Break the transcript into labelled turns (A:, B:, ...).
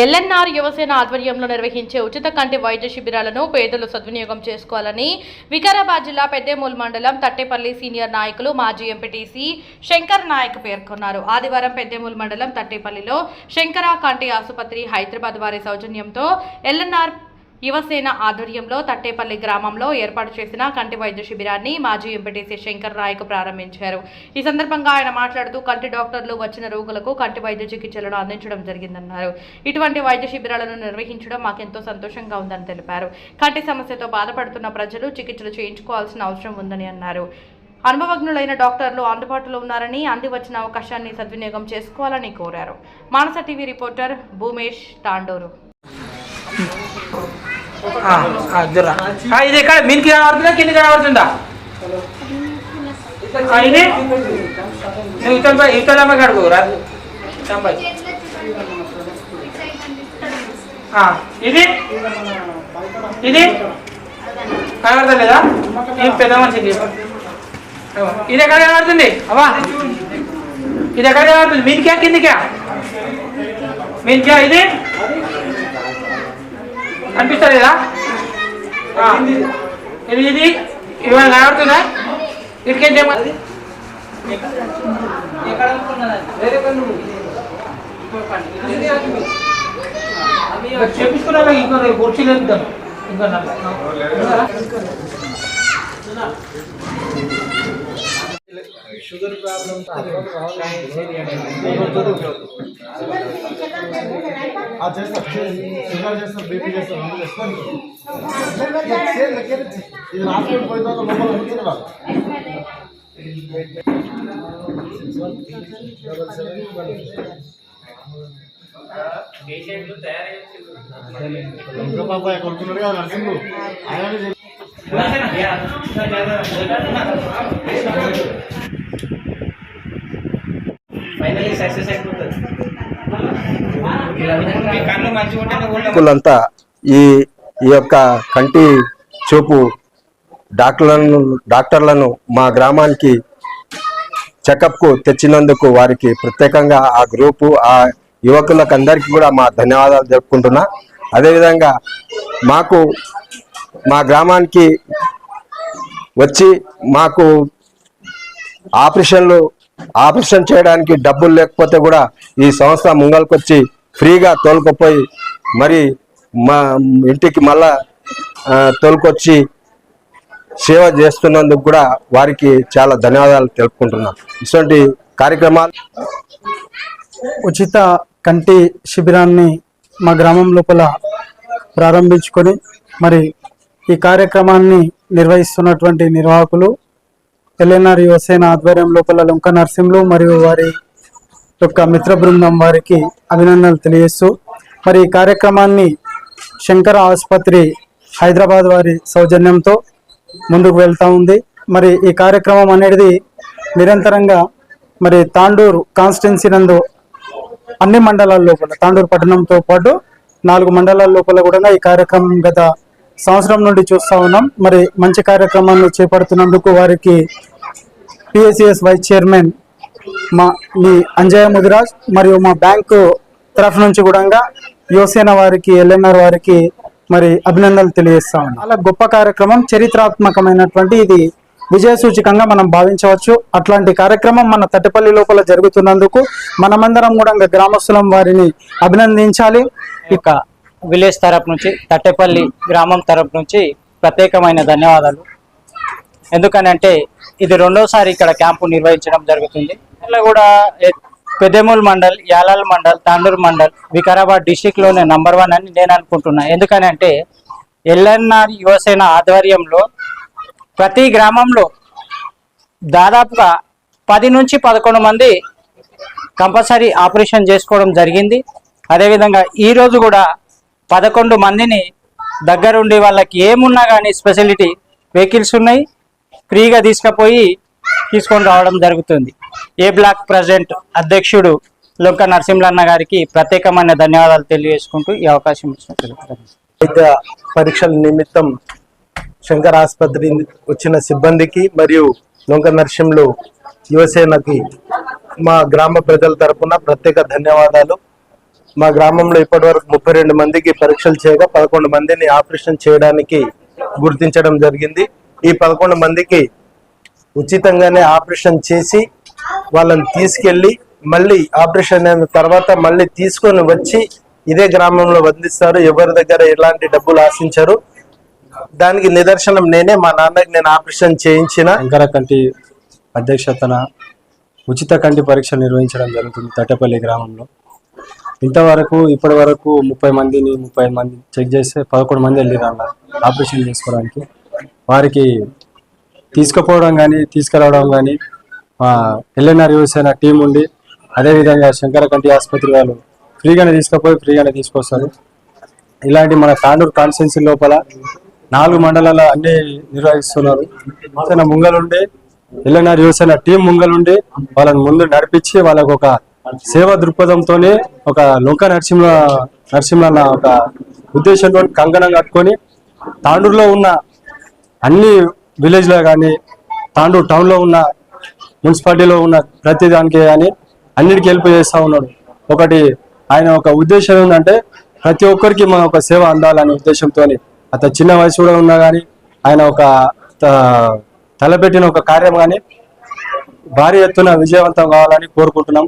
A: LNR Yuvasena ఆధ్వర్యంలో నిర్వహించే ఉచిత కంటి వైద్య శిబిరాలను పేదలు సద్వినియోగం చేసుకోవాలని వికారాబాద్ జిల్లా పెద్దేమూల్ మండలం తట్టేపల్లి సీనియర్ నాయకులు మాజీ ఎంపీటీసీ శంకర్ నాయక్ పేర్కొన్నారు. ఆదివారం పెద్దేమూల్ మండలం తట్టేపల్లిలో శంకర కంటి ఆసుపత్రి హైదరాబాద్ వారి సౌజన్యంతో ఎల్ఎన్ఆర్ యువసేన ఆధ్వర్యంలో తట్టేపల్లి గ్రామంలో ఏర్పాటు చేసిన కంటి వైద్య శిబిరాన్ని మాజీ ఎంపీటీసీ శంకర్ నాయక్ ప్రారంభించారు. ఈ సందర్భంగా ఆయన మాట్లాడుతూ కంటి డాక్టర్లు వచ్చిన రోగులకు కంటి వైద్య చికిత్సలను అందించడం జరిగిందన్నారు. ఇటువంటి వైద్య శిబిరాలను నిర్వహించడం మాకెంతో సంతోషంగా ఉందని తెలిపారు. కంటి సమస్యతో బాధపడుతున్న ప్రజలు చికిత్సలు చేయించుకోవాల్సిన అవసరం ఉందని అన్నారు. అనుభవజ్ఞులైన డాక్టర్లు అందుబాటులో ఉన్నారని అంది వచ్చిన అవకాశాన్ని సద్వినియోగం చేసుకోవాలని కోరారు. Manasa TV reporter Bhumesh Tandur.
B: జర. ఇది ఎక్కడ? మీనికి కనబడుతుందా? కింద కనబడుతుందా? ఇది? నువ్వు ఇతల పై ఇతల అమ్మ కడుగు రా ఇది? ఇది? కనబడతలేదా? ఏం పెద్ద మనిషికి ఇది? ఎక్కడ కనబడుతుంది? అవ్వా. ఇది ఎక్కడ కనబడుతుంది? మీనికా కిందికా మీనికా ఇది? అనిపిస్తలేదా ఆ. ఇది ఇది? ఇవాళ కనబడుతుందా? ఇటుకేం చేయమని? చేపించుకున్నా ఇంకో కుర్చీ లేదు ఇంకా
C: షుగర్ ఆ చేస్తాం షుగర్ చేస్తాం బీపీ చేస్తాం రెండు చేసుకోండి ఇది హాస్పిటల్ పోయిన తర్వాత లోపల ఉంటుంది ఇంకా బాబాయ్ కొడుతున్నాడు కదా నరసింహు ఆయన
B: ఫైనల్లీ సక్సెస్ అయిపోతుంది.
D: కులంతా ఈ ఈ యొక్క కంటి చూపు డాక్టర్లను డాక్టర్లను మా గ్రామానికి చెకప్కు తెచ్చినందుకు వారికి ప్రత్యేకంగా ఆ గ్రూపు ఆ యువకులకు అందరికీ కూడా మా ధన్యవాదాలు జరుపుకుంటున్నా అదేవిధంగా మాకు మా గ్రామానికి వచ్చి మాకు ఆపరేషన్లు ఆపరేషన్ చేయడానికి డబ్బులు లేకపోతే కూడా ఈ సంస్థ ముంగల్కొచ్చి ఫ్రీగా తోలుకుపోయి మరి మా ఇంటికి మళ్ళా తోలుకొచ్చి సేవ చేస్తున్నందుకు కూడా వారికి చాలా ధన్యవాదాలు తెలుపుకుంటున్నాను ఇటువంటి కార్యక్రమాలు
E: ఉచిత కంటి శిబిరాన్ని మా గ్రామం లోపల ప్రారంభించుకొని మరి ఈ కార్యక్రమాన్ని నిర్వహిస్తున్నటువంటి నిర్వాహకులు ఎల్ఎన్ఆర్ యువసేన ఆధ్వర్యం లోపల లంక నరసింహులు మరియు వారి యొక్క మిత్ర బృందం వారికి అభినందనలు తెలియజేస్తూ మరి ఈ కార్యక్రమాన్ని శంకర ఆసుపత్రి హైదరాబాద్ వారి సౌజన్యంతో ముందుకు వెళ్తూ ఉంది. మరి ఈ కార్యక్రమం అనేది నిరంతరంగా మరి తాండూరు కాన్స్టిట్యున్సీ నందు అన్ని మండలాల లోపల తాండూరు పట్టణంతో పాటు నాలుగు మండలాల లోపల కూడా ఈ కార్యక్రమం గత సంవత్సరం నుండి చూస్తా ఉన్నాం. మరి మంచి కార్యక్రమాన్ని చేపడుతున్నందుకు వారికి పిఎస్సిఎస్ వైస్ చైర్మన్ మా మీ అంజయ ముదిరాజ్ మరియు మా బ్యాంకు తరఫు నుంచి కూడా యువసేన వారికి ఎల్ఎన్ఆర్ వారికి మరి అభినందనలు తెలియజేస్తాం అలా చాలా గొప్ప కార్యక్రమం చరిత్రాత్మకమైనటువంటి ఇది విజయ సూచికంగా మనం భావించవచ్చు. అట్లాంటి కార్యక్రమం మన తట్టపల్లి లోపల జరుగుతున్నందుకు మనమందరం కూడా గ్రామస్తులం వారిని అభినందించాలి.
F: ఇక విలేజ్ తరపు నుంచి తట్టెపల్లి గ్రామం తరపు నుంచి ప్రత్యేకమైన ధన్యవాదాలు. ఎందుకనంటే ఇది రెండోసారి ఇక్కడ క్యాంపు నిర్వహించడం జరుగుతుంది. ఇలా కూడా ఎ- మండల్ యాలాల్ మండల్ తాండూరు మండల్ వికారాబాద్ డిస్టిక్లోనే నంబర్ వన్ అని నేను అనుకుంటున్నా. ఎందుకనంటే ఎల్ఎన్ఆర్ యువసేన ఆధ్వర్యంలో ప్రతి గ్రామంలో దాదాపుగా పది నుంచి పదకొండు మంది కంపల్సరీ ఆపరేషన్ చేసుకోవడం జరిగింది. అదేవిధంగా ఈరోజు కూడా పదకొండు మందిని దగ్గరుండి వాళ్ళకి ఏమున్నా కానీ స్పెషాలిటీ వెహికల్స్ ఉన్నాయి ఫ్రీగా తీసుకుపోయి తీసుకొని రావడం జరుగుతుంది. ఏ బ్లాక్ ప్రెసిడెంట్ అధ్యక్షుడు లొంక నరసింహన్న గారికి ప్రత్యేకమైన ధన్యవాదాలు తెలియజేసుకుంటూ ఈ అవకాశం
D: వైద్య పరీక్షల నిమిత్తం శంకర్ ఆసుపత్రి వచ్చిన సిబ్బందికి మరియు లొంక నరసింహులు యువసేనకి మా గ్రామ ప్రజల తరపున ప్రత్యేక ధన్యవాదాలు. మా గ్రామంలో ఇప్పటివరకు ముప్పై రెండు మందికి పరీక్షలు చేయగా పదకొండు మందిని ఆపరేషన్ చేయడానికి గుర్తించడం జరిగింది. ఈ పదకొండు మందికి ఉచితంగానే ఆపరేషన్ చేసి వాళ్ళని తీసుకెళ్ళి మళ్ళీ ఆపరేషన్ అయిన తర్వాత మళ్ళీ తీసుకొని వచ్చి ఇదే గ్రామంలో బంధిస్తారు. ఎవరి దగ్గర ఎలాంటి డబ్బులు ఆశించరు. దానికి నిదర్శనం నేనే మా నాన్నకి నేను ఆపరేషన్ చేయించిన.
G: శంకర కంటి అధ్యక్షతన ఉచిత కంటి పరీక్ష నిర్వహించడం జరుగుతుంది తట్టపల్లి గ్రామంలో. ఇంతవరకు ఇప్పటి వరకు ముప్పై మందిని ముప్పై మంది చెక్ చేస్తే పదకొండు మంది వెళ్ళిరు అన్న ఆపరేషన్ చేసుకోవడానికి. వారికి తీసుకుపోవడం కానీ తీసుకురావడం కానీ ఎల్ఎన్ఆర్ యువసేన టీం ఉండి అదేవిధంగా శంకరకంటి ఆసుపత్రి వాళ్ళు ఫ్రీగానే తీసుకుపోయి ఫ్రీగానే తీసుకొస్తారు. ఇలాంటి మన తాండూరు కాన్స్టెన్సీ లోపల నాలుగు మండలాల అన్ని నిర్వహిస్తున్నారు. యువసేన ముంగలుండి ఎల్ఎన్ఆర్ యువసేన టీం ముంగలుండి వాళ్ళని ముందు నడిపించి వాళ్ళకు ఒక సేవ దృక్పథంతోనే ఒక లొంక నరసింహ నరసింహన్న ఒక ఉద్దేశంతో కంకణం కట్టుకొని తాండూరులో ఉన్న అన్ని విలేజ్లో కానీ తాండూరు టౌన్లో ఉన్న మున్సిపాలిటీలో ఉన్న ప్రతి దానికి కానీ అన్నిటికీ హెల్ప్ చేస్తూ ఉన్నాడు. ఒకటి ఆయన ఒక ఉద్దేశం ఏంటంటే ప్రతి ఒక్కరికి మన ఒక సేవ అందాలనే ఉద్దేశంతో అతను చిన్న వయసు కూడా ఉన్నా కానీ ఆయన ఒక తలపెట్టిన ఒక కార్యం కానీ భారీ ఎత్తున విజయవంతం కావాలని కోరుకుంటున్నాం.